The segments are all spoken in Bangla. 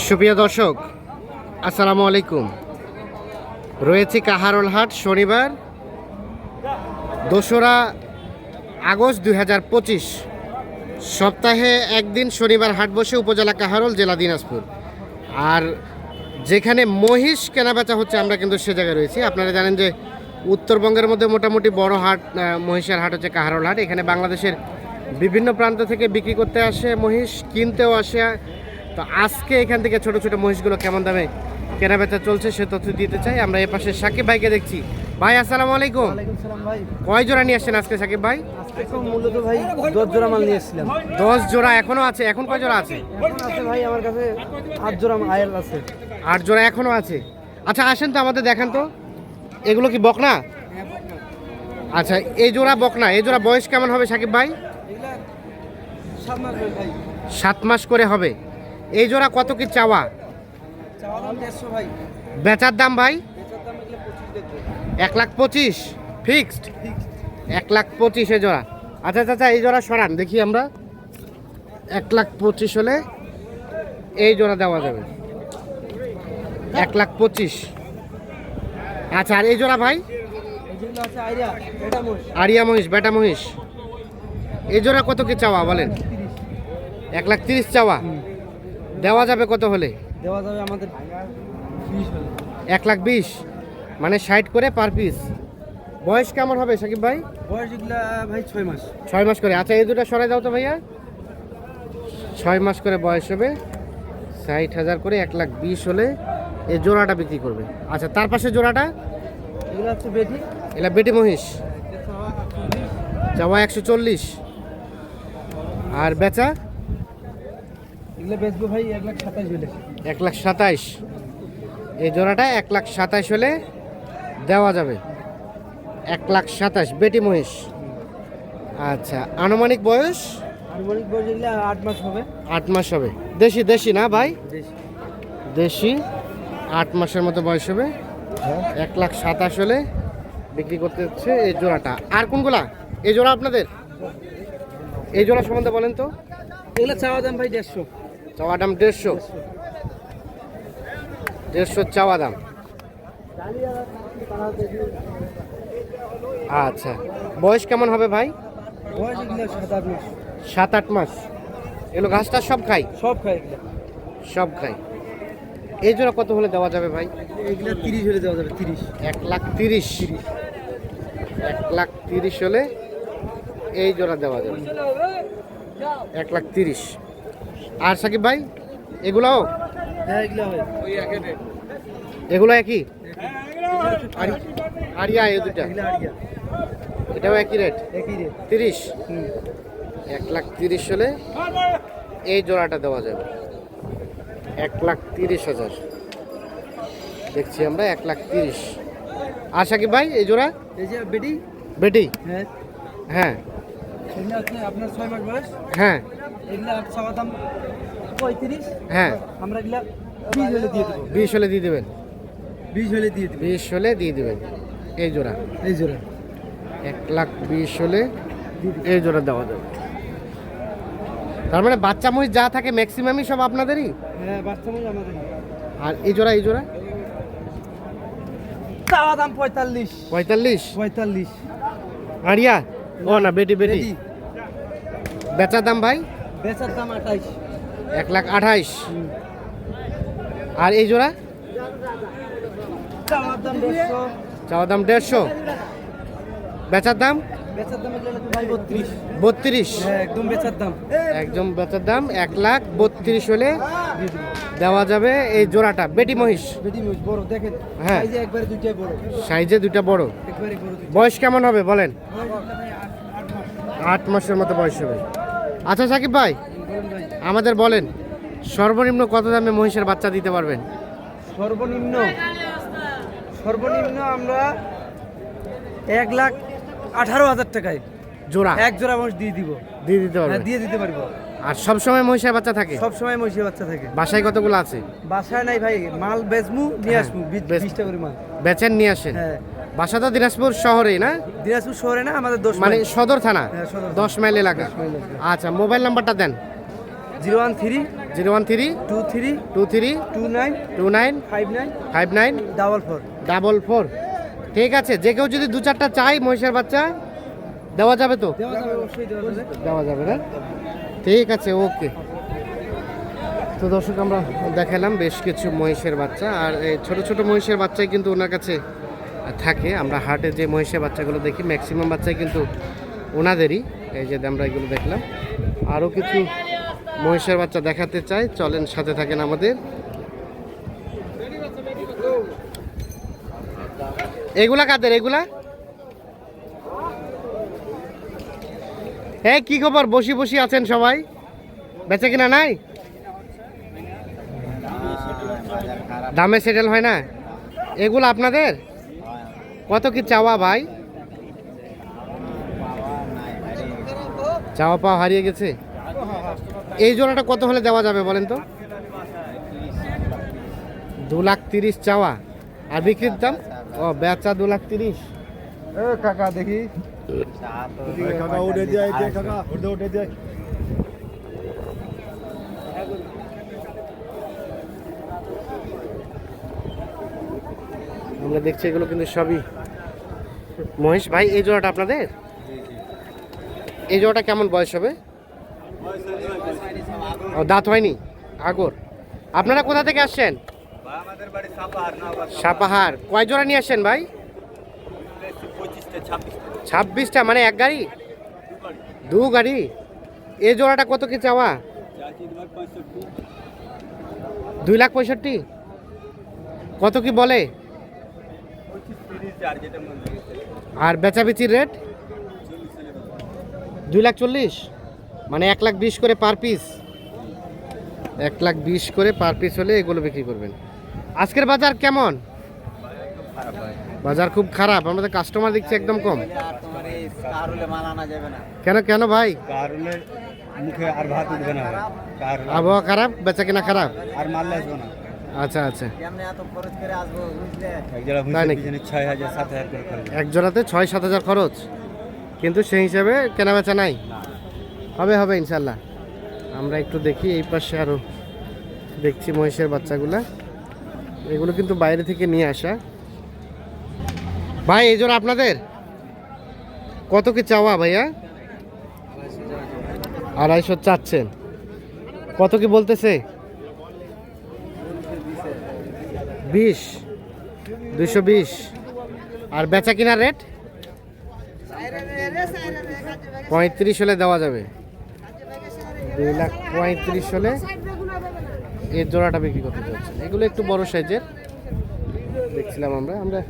সুপ্রিয় দর্শক, আসসালামু আলাইকুম। রয়েছে কাহারোল হাট, শনিবার, দোসরা আগস্ট দু হাজার পঁচিশ। সপ্তাহে একদিন শনিবার হাট বসে উপজেলা কাহারোল, জেলা দিনাজপুর। আর যেখানে মহিষ কেনাবেচা হচ্ছে, আমরা কিন্তু সে জায়গায় রয়েছি। আপনারা জানেন যে উত্তরবঙ্গের মধ্যে মোটামুটি বড় হাট মহিষের হাট হচ্ছে কাহারোল হাট। এখানে বাংলাদেশের বিভিন্ন প্রান্ত থেকে বিক্রি করতে আসে মহিষ, কিনতেও আসে। তো আজকে এখান থেকে ছোট ছোট মহিষগুলো কেমন দামে কেনাবেচা চলছে সে তথ্য দিতে চাই। আমরা এ পাশে সাকিব ভাইকে দেখছি। ভাই আসসালামু আলাইকুম। কয় জোড়া নিয়ে আসছেন আজকে সাকিব ভাই? তো মূলত ভাই দশ জোড়া মাল নিয়ে এসেছিলাম। দশ জোড়া এখনও আছে? এখন কয় জোড়া আছে? আছে ভাই আমার কাছে আট জোড়া আছে। আট জোড়া এখনও আছে। আচ্ছা আসেন তো আমাদের দেখান তো। এগুলো কি বকনা? আচ্ছা এই জোড়া বকনা। এই জোড়া বয়স কেমন হবে সাকিব ভাই। সাত মাস করে হবে। এই জোড়া কত কি চাওয়া? বেচার দাম ভাই? এক লাখ পঁচিশ? ফিক্সড? এক লাখ পঁচিশ পঁচিশে জোড়া। আচ্ছা চাচা এই জোড়া সরান দেখি আমরা। এক লাখ পঁচিশ হলে এই জোড়া দেওয়া যাবে। এক লাখ পঁচিশ। আচ্ছা আর এই জোড়া ভাই? আরিয়া মহিষ। বেটা মহিষ। এই জোড়া কত কি চাওয়া বলেন? এক লাখ তিরিশ চাওয়া। দেওয়া যাবে কত হলে? দেওয়া যাবে আমাদের এক লাখ বিশ? মানে ষাট করে পার পিস বয়স কেমন হবে সাকিব ভাই? বয়স এগুলা ভাই ছয় মাস। ছয় মাস করে। আচ্ছা এই দুটো সরাই দাও তো ভাইয়া। ছয় মাস করে বয়স হবে। ষাট হাজার করে এক লাখ বিশ হলে এই জোড়াটা বিক্রি করবে। আচ্ছা তার পাশে জোড়াটা? এগুলো হচ্ছে বেটি। এলা বেটি মহিষ। চাওয়া একশো চল্লিশ। আর বেচা? এগুলো বেচবো ভাই এক লাখ সাতাশ হলে। এক লাখ সাতাইশ। এই জোড়াটা এক লাখ সাতাইশ হলে দেওয়া যাবে। এক লাখ সাতাশ বেটি মহিষ। আচ্ছা আনুমানিক বয়স? আনুমানিক বয়স এগুলো আট মাস হবে। আট মাস হবে। দেশি দেশি না ভাই? দেশি। আট মাসের মতো বয়স হবে। এক লাখ সাতাশ হলে বিক্রি করতে হচ্ছে এই জোড়াটা। আর কোনগুলা? এই জোড়া আপনাদের? এই জোড়া সম্বন্ধে বলেন তো। এগুলো চাওয়া দাম ভাই দেড়শো। চাওয়া দাম দেড়শো। দেড়শো চাওয়া দাম। আচ্ছা। বয়স কেমন হবে ভাই? সাত আট মাস। এগুলো ঘাসটা সব খাই? সব খায় এগুলো। সব খাই। এই জোড়া কত হলে দেওয়া যাবে ভাই? এগুলো তিরিশ হলে দেওয়া যাবে তিরিশ। এক লাখ তিরিশ। এক লাখ তিরিশ হলে এই জোড়া দেওয়া যাবে। এক লাখ তিরিশ। আর সাকিব ভাই এগুলাও? হ্যাঁ এগুলো একই? আরি- আরিয়া এই দুটা এটাও একই রেট একই তিরিশ? এক লাখ তিরিশ হলে এই জোড়াটা দেওয়া যাবে। এক লাখ তিরিশ হাজার। দেখছি আমরা এক লাখ তিরিশ। আর সাকিব ভাই এই জোড়া? বেটি? বেটি? হ্যাঁ। হ্যাঁ। আপনার ছয় মাস বয়স। হ্যাঁ। এগুলো চাওয়া দাম পঁয়ত্রিশ। হ্যাঁ। আমরা এগুলা বিশ হলে দিয়ে দেবো। বিশ হলে দিয়ে দেবেন? বিশ হলে দিয়ে দেবো। বিশ হলে দিয়ে দেবেন। এই জোড়া? এই জোড়া। এক লাখ বিশ হলে এই জোড়া দেওয়া যাবে। তার মানে বাচ্চা মহিষ যা থাকে ম্যাক্সিমামই সব আপনাদেরই? হ্যাঁ বাচ্চা মনে আমাদের আর এই জোড়া এই জোড়া? চাওয়া দাম পঁয়তাল্লিশ। পঁয়তাল্লিশ? পঁয়তাল্লিশ। আরিয়া ও না বেটি বেটি। বেচার দাম ভাই? বেচার দাম আঠাইশ। এক লাখ আঠাইশ। আর এই জোড়া? চাওয়ার দাম দেড়শো। বেচার দাম? বত্রিশ। হ্যাঁ একদম বেচার দাম। একদম বেচার দাম এক লাখ বত্রিশ হলে দেওয়া যাবে এই জোড়াটা। বেটি মহিষ? বড় দেখেন। হ্যাঁ। সাইজে দুইটা বড়। বয়স কেমন হবে বলেন? আট আট মাস আট মাসের মতো বয়স হবে। আচ্ছা সাকিব ভাই আমাদের বলেন সর্বনিম্ন কত দামে মহিষের বাচ্চা দিতে পারবেন? সর্বনিম্ন সর্বনিম্ন আমরা এক লাখ আঠারো হাজার টাকায় জোড়া? এক জোড়া মহিষ দিয়ে দিব। দিয়ে দিতে হ্যাঁ পারবেন দিয়ে দিতে পারব। আর সব সময় মহিষের বাচ্চা থাকে? সব সময় মহিষের বাচ্চা থাকে। বাসায় কতগুলো আছে? বাসায় নাই ভাই মাল বেচমু নিয়ে হ্যাঁ, আসব বেচ- বিশটা করে মাল। বেচেন নিয়ে আসেন? হ্যাঁ। বাসা তো দিনাজপুর শহরে না? দিনাজপুর শহরে না আমাদের দশ মানে সদর থানা? হ্যাঁ। দশ মাইল এলাকা। আচ্ছা মোবাইল নাম্বারটা দেন। Zero one three zero one three two three two three two nine two nine five nine five nine double four. Double four. ঠিক আছে যে কেউ যদি দু চারটা চাই মহিষের বাচ্চা দেওয়া যাবে তো? দেওয়া যাবে না? ঠিক আছে ওকে। তো দর্শক আমরা দেখালাম বেশ কিছু মহিষের বাচ্চা আর এই ছোট ছোট মহিষের বাচ্চাই কিন্তু ওনার কাছে থাকে। আমরা হাটে যে মহিষের বাচ্চাগুলো দেখি ম্যাক্সিমাম বাচ্চাই কিন্তু ওনাদেরই। এই যে আমরা এগুলো দেখলাম। আরও কিছু মহিষের বাচ্চা দেখাতে চাই। চলেন, সাথে থাকেন আমাদের। এগুলা কাদের? এগুলা? হ্যাঁ কি খবর? বসি বসি আছেন সবাই? বেচে কিনা নাই? দামে সেটেল হয় না? এগুলো আপনাদের? কত কি চাওয়া ভাই? চাওয়া পাওয়া হারিয়ে গেছে? এই জোড়াটা কত হলে দেওয়া যাবে বলেন তো? দু লাখ তিরিশ চাওয়া। আর বিক্রির দাম? ও বেচা দু লাখ তিরিশ। এ কাকা দেখি। আমরা দেখছি এগুলো কিন্তু সবই মহেশ ভাই এই জোড়াটা আপনাদের? এই জোড়াটা কেমন বয়স হবে? দাঁত হয়নি? আগর। আপনারা কোথা থেকে আসছেন? সাপাহার কয় জোড়া নিয়ে আসছেন ভাই? ছাব্বিশটা। মানে এক গাড়ি? দু গাড়ি। এই জোড়াটা কত কি চাওয়া? দুই লাখ পঁয়ষট্টি। কত কি বলে? আর বেচাবেচির রেট দুই লাখ চল্লিশ? মানে এক লাখ বিশ করে পার পিস এক লাখ বিশ করে পার পিস হলে এগুলো বিক্রি করবেন। আজকের বাজার কেমন? বাজার খুব খারাপ আমাদের কাস্টমার দেখছি একদম কম। কেন কেন ভাই? মুখে আর ভাত উঠবে না আবহাওয়া খারাপ বেচা কেনা খারাপ? আর মাল আসবে না। আচ্ছা আচ্ছা। এক জোড়াতে ছয় সাত হাজার খরচ। কিন্তু সেই হিসাবে কেনা বেচা নাই হবে হবে ইনশাল্লাহ। আমরা একটু দেখি এই পাশে আরও দেখছি মহিষের বাচ্চাগুলা। এগুলো কিন্তু বাইরে থেকে নিয়ে আসা। ভাই এই জোড়া আপনাদের? কত কি চাওয়া ভাইয়া? আড়াইশো চাচ্ছেন। কত কি বলতেছে? বিশ দুশো বিশ। আর বেচা কিনার রেট পঁয়ত্রিশ হলে দেওয়া যাবে। দুই লাখ পঁয়ত্রিশ হলে এর জোড়াটা বিক্রি করতে চাচ্ছে এগুলো একটু বড় সাইজের। দেখছিলাম আমরা। আমরা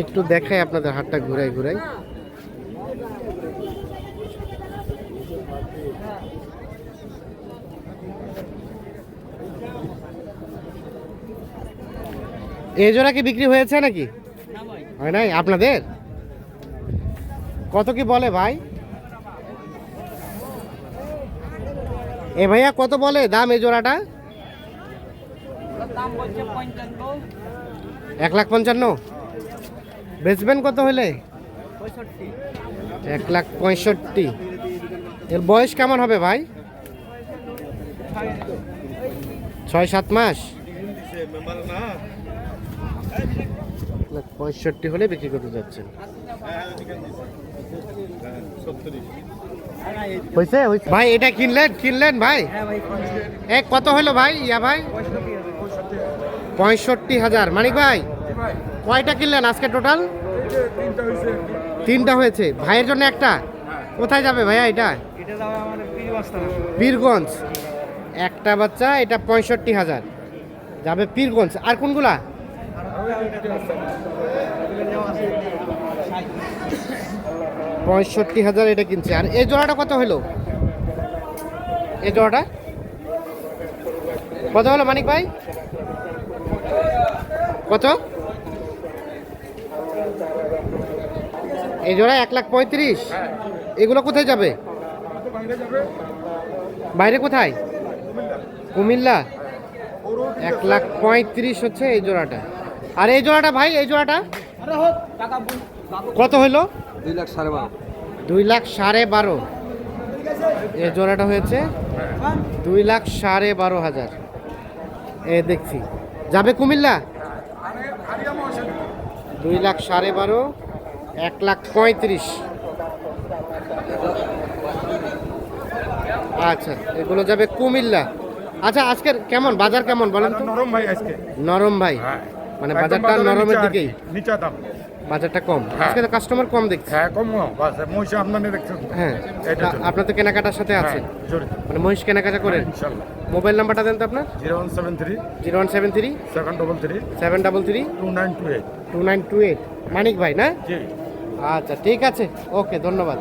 একটু দেখাই আপনাদের হাটটা ঘুরাই ঘুরাই। এই জোড়া কি বিক্রি হয়েছে নাকি? হয় নাই? আপনাদের? কত কি বলে ভাই? এ ভাইয়া, কত বলে দাম এই জোড়াটা? এক লাখ পঞ্চান্ন। বেচবেন কত হলে? এক লাখ পঁয়ষট্টি। এর বয়স কেমন হবে ভাই? ছয় সাত মাস? লাখ পঁয়ষট্টি হলে বিক্রি করতে যাচ্ছেন। হয়েছে। ভাই এটা কিনলেন? কিনলেন ভাই? হ্যাঁ ভাই এ কত হলো ভাই? ইয়া ভাই? পঁয়ষট্টি হাজার। মানিক ভাই কয়টা কিনলেন আজকে টোটাল? তিনটা হয়েছে। ভাইয়ের জন্য একটা? কোথায় যাবে ভাইয়া এটা? পীরগঞ্জ। একটা বাচ্চা এটা পঁয়ষট্টি হাজার। যাবে পীরগঞ্জ। আর কোনগুলা? পঁয়ষট্টি হাজার এটা কিনছে। আর এই জোড়াটা কত হলো? এই জোড়াটা? কত হলো মানিক ভাই? কত? এই জোড়া এক লাখ পঁয়ত্রিশ। এগুলো কোথায় যাবে? বাইরে কোথায়? কুমিল্লা। এক লাখ পঁয়ত্রিশ হচ্ছে এই জোড়াটা। আর এই জোড়াটা ভাই এই জোড়াটা? কত হলো দুই লাখ সাড়ে বারো। দুই লাখ সাড়ে বারো। এই জোড়াটা হয়েছে দুই লাখ সাড়ে বারো হাজার। এ দেখছি। যাবে কুমিল্লা? দুই লাখ সাড়ে বারো এক লাখ পঁয়ত্রিশ। আচ্ছা এগুলো যাবে কুমিল্লা। আচ্ছা আজকের কেমন? বাজার কেমন বলেন তো? নরম ভাই আজকে। নরম ভাই। হ্যাঁ। মানে বাজারটা নরমের দিকেই? নিচা দাম। বাজারটা কম? হ্যাঁ। আজকে তো কাস্টমার কম দেখছি। হ্যাঁ কম বাস মহিষা আমদানি দেখছেন? হ্যাঁ। আপনার তো কেনাকাটার সাথে আছে? হ্যাঁ, মানে মহিষ কেনাকাটা করেন? ইনশাল্লাহ। মোবাইল নাম্বারটা দেন তো আপনার? Zero one seven three zero one seven three seven double three seven double three two nine two eight. Two nine two eight. Manik ভাই না? জি। আচ্ছা ঠিক আছে। ওকে ধন্যবাদ।